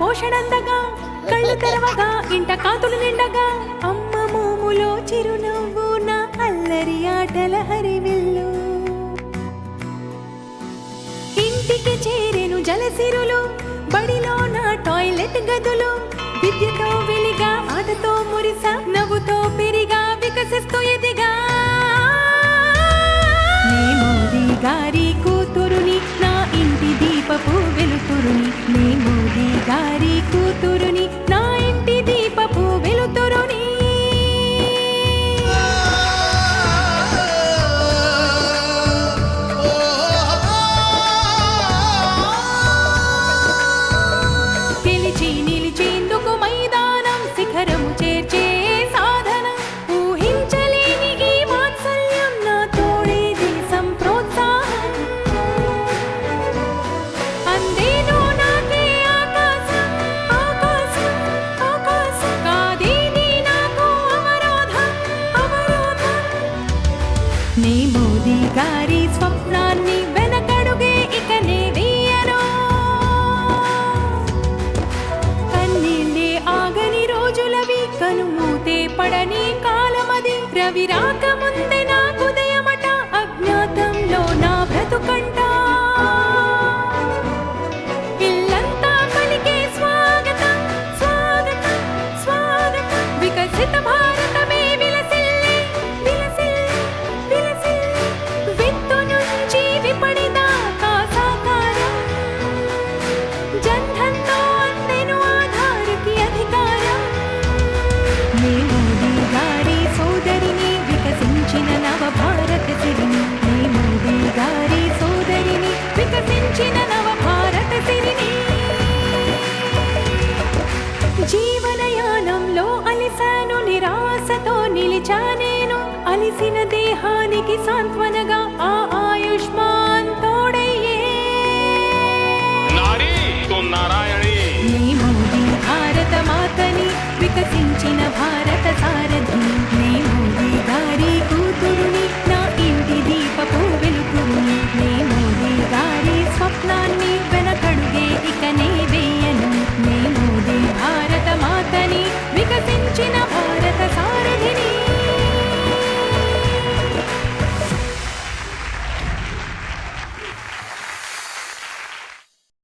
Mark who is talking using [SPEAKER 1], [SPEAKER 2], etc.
[SPEAKER 1] పోషణందగా కళ్ళు తెరవగా ఇంట కాతులు నిండగా. అమ్మ మోములో చిరునవ్వు నా అల్లరి ఆటల హరివిల్లు. ఇంటికి చేరేను జలసిరులు బడిలో నా టాయిలెట్ గదులు. విద్యతో వెలిగా ఆటతో మురిస నవ్వుతో పెరిగా వికసిస్తూ ఎదిగా. గారి కూతురు నీ మోదీ గారి స్వప్నాన్ని వెనకడుగే ఇక నే కన్నీళ్ళే ఆగని రోజులవి కనుమూతే పడని కాలమది. రవి రాకముందే నిలిచా నేను అలిసిన దేహానికి సాంత్వనగా ఆ ఆయుష్మాన్ తోడయ్యే.
[SPEAKER 2] నారీ తు నారాయణి.
[SPEAKER 1] నీ మోదీ భారత మాతని వికసించిన భారత సారథి